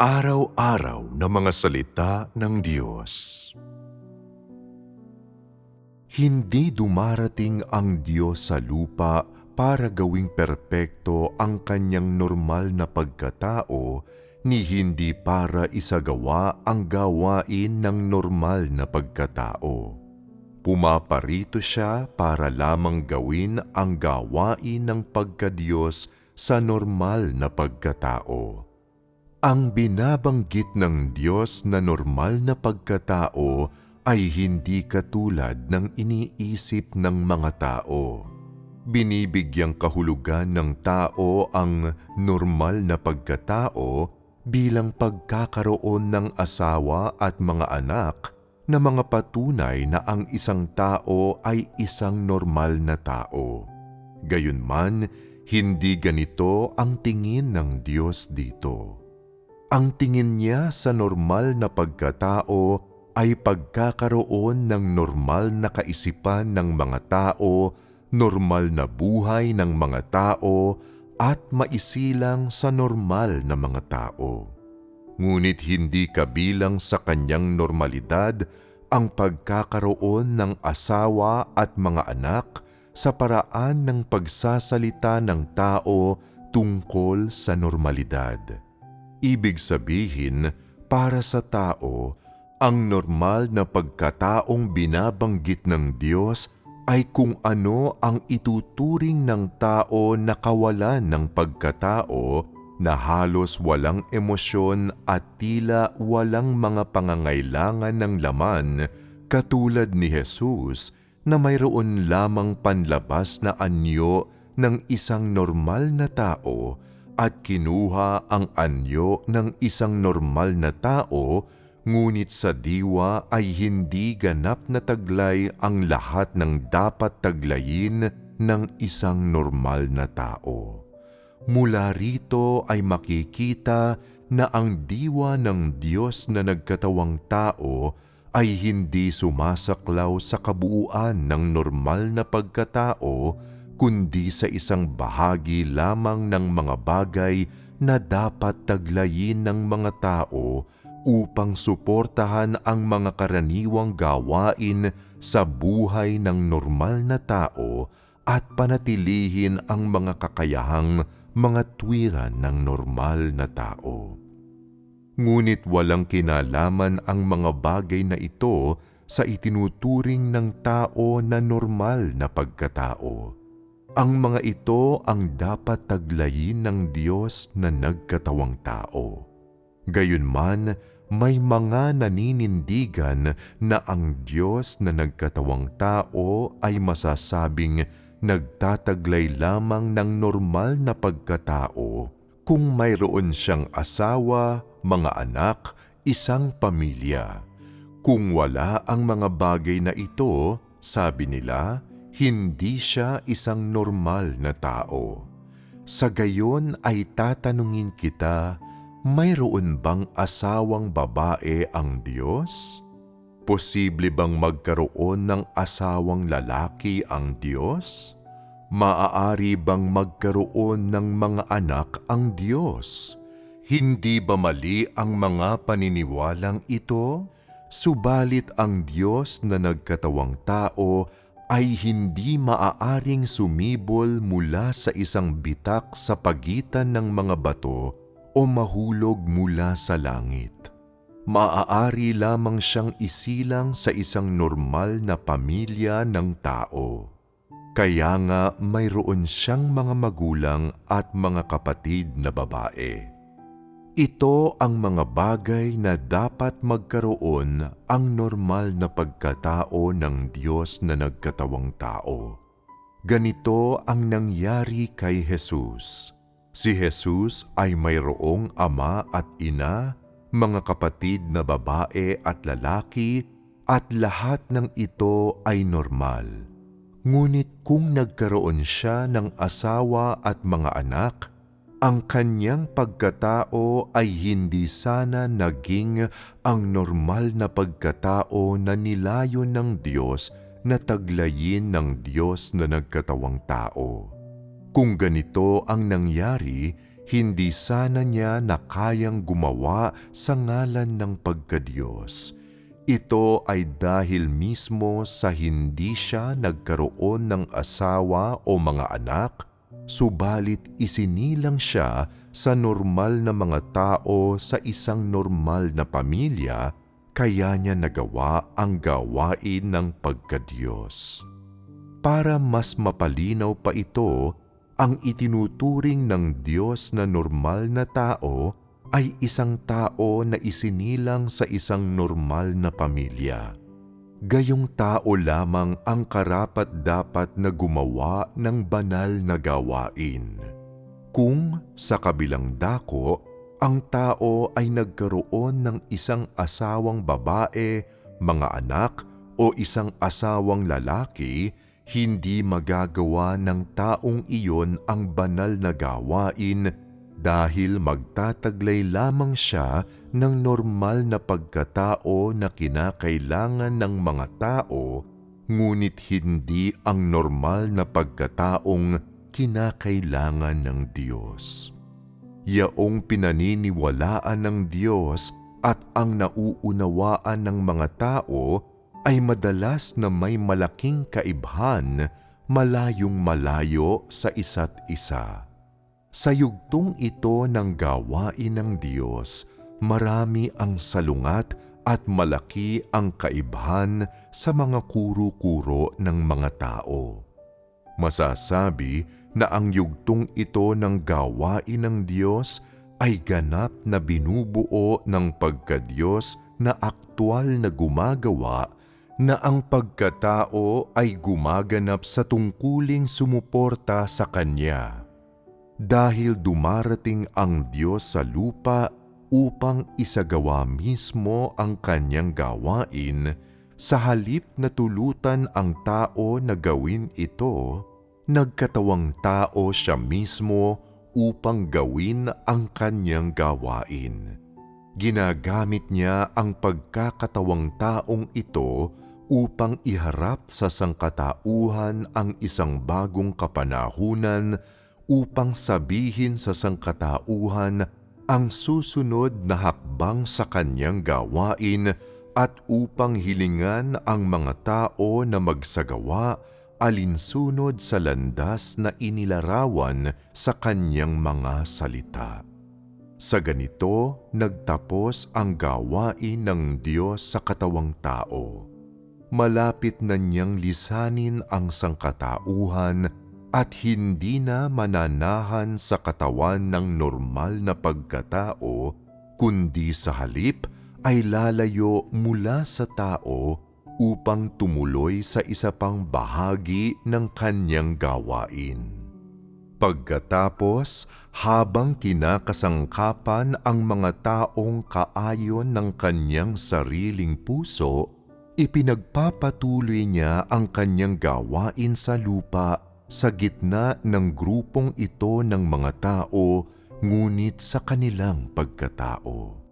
Araw-araw na mga salita ng Diyos. Hindi dumarating ang Diyos sa lupa para gawing perpekto ang kanyang normal na pagkatao ni hindi para isagawa ang gawain ng normal na pagkatao. Pumaparito siya para lamang gawin ang gawain ng pagkadiyos sa normal na pagkatao. Ang binabanggit ng Diyos na normal na pagkatao ay hindi katulad ng iniisip ng mga tao. Binibigyang kahulugan ng tao ang normal na pagkatao bilang pagkakaroon ng asawa at mga anak na mga patunay na ang isang tao ay isang normal na tao. Gayunman, hindi ganito ang tingin ng Diyos dito. Ang tingin niya sa normal na pagkatao ay pagkakaroon ng normal na kaisipan ng mga tao, normal na buhay ng mga tao, at maisilang sa normal na mga tao. Ngunit hindi kabilang sa kanyang normalidad ang pagkakaroon ng asawa at mga anak sa paraan ng pagsasalita ng tao tungkol sa normalidad. Ibig sabihin, para sa tao, ang normal na pagkataong binabanggit ng Diyos ay kung ano ang ituturing ng tao na kawalan ng pagkatao na halos walang emosyon at tila walang mga pangangailangan ng laman katulad ni Jesus na mayroon lamang panlabas na anyo ng isang normal na tao at kinuha ang anyo ng isang normal na tao, ngunit sa diwa ay hindi ganap na taglay ang lahat ng dapat taglayin ng isang normal na tao. Mula rito ay makikita na ang diwa ng Diyos na nagkatawang tao ay hindi sumasaklaw sa kabuuan ng normal na pagkatao kundi sa isang bahagi lamang ng mga bagay na dapat taglayin ng mga tao upang suportahan ang mga karaniwang gawain sa buhay ng normal na tao at panatilihin ang mga kakayahang mga tuwiran ng normal na tao. Ngunit walang kinalaman ang mga bagay na ito sa itinuturing ng tao na normal na pagkatao. Ang mga ito ang dapat taglayin ng Diyos na nagkatawang tao. Gayunman, may mga naninindigan na ang Diyos na nagkatawang tao ay masasabing nagtataglay lamang ng normal na pagkatao kung mayroon siyang asawa, mga anak, isang pamilya. Kung wala ang mga bagay na ito, sabi nila, hindi siya isang normal na tao. Sa gayon ay tatanungin kita, mayroon bang asawang babae ang Diyos? Posible bang magkaroon ng asawang lalaki ang Diyos? Maaari bang magkaroon ng mga anak ang Diyos? Hindi ba mali ang mga paniniwalang ito? Subalit ang Diyos na nagkatawang tao ay hindi maaaring sumibol mula sa isang bitak sa pagitan ng mga bato o mahulog mula sa langit. Maaari lamang siyang isilang sa isang normal na pamilya ng tao. Kaya nga mayroon siyang mga magulang at mga kapatid na babae. Ito ang mga bagay na dapat magkaroon ang normal na pagkatao ng Diyos na nagkatawang tao. Ganito ang nangyari kay Jesus. Si Jesus ay mayroong ama at ina, mga kapatid na babae at lalaki, at lahat ng ito ay normal. Ngunit kung nagkaroon siya ng asawa at mga anak, ang kanyang pagkatao ay hindi sana naging ang normal na pagkatao na nilayo ng Diyos na taglayin ng Diyos na nagkatawang tao. Kung ganito ang nangyari, hindi sana niya na kayang gumawa sa ngalan ng pagkadiyos. Ito ay dahil mismo sa hindi siya nagkaroon ng asawa o mga anak, subalit isinilang siya sa normal na mga tao sa isang normal na pamilya, kaya niya nagawa ang gawain ng pagkadiyos. Para mas mapalinaw pa ito, ang itinuturing ng Diyos na normal na tao ay isang tao na isinilang sa isang normal na pamilya. Gayong tao lamang ang karapat-dapat na gumawa ng banal na gawain. Kung sa kabilang dako, ang tao ay nagkaroon ng isang asawang babae, mga anak o isang asawang lalaki, hindi magagawa ng taong iyon ang banal na gawain dahil magtataglay lamang siya ng normal na pagkatao na kinakailangan ng mga tao, ngunit hindi ang normal na pagkataong kinakailangan ng Diyos. Yaong pinaniniwalaan ng Diyos at ang nauunawaan ng mga tao ay madalas na may malaking kaibhan malayong malayo sa isa't isa. Sa yugtong ito ng gawain ng Diyos, marami ang salungat at malaki ang kaibhan sa mga kuro-kuro ng mga tao. Masasabi na ang yugtong ito ng gawain ng Diyos ay ganap na binubuo ng pagkadiyos na aktwal na gumagawa na ang pagkatao ay gumaganap sa tungkuling sumuporta sa Kanya. Dahil dumarating ang Diyos sa lupa upang isagawa mismo ang Kanyang gawain, sa halip na tulutan ang tao na gawin ito, nagkatawang tao siya mismo upang gawin ang Kanyang gawain. Ginagamit niya ang pagkakatawang taong ito upang iharap sa sangkatauhan ang isang bagong kapanahunan upang sabihin sa sangkatauhan ang susunod na hakbang sa kanyang gawain at upang hilingan ang mga tao na magsagawa alinsunod sa landas na inilarawan sa kanyang mga salita. Sa ganito, nagtapos ang gawain ng Diyos sa katawang tao malapit na niyang lisanin ang sangkatauhan at hindi na mananahan sa katawan ng normal na pagkatao, kundi sa halip ay lalayo mula sa tao upang tumuloy sa isa pang bahagi ng kanyang gawain. Pagkatapos, habang kinakasangkapan ang mga taong kaayon ng kanyang sariling puso, ipinagpapatuloy niya ang kanyang gawain sa lupa sa gitna ng grupong ito ng mga tao ngunit sa kanilang pagkatao.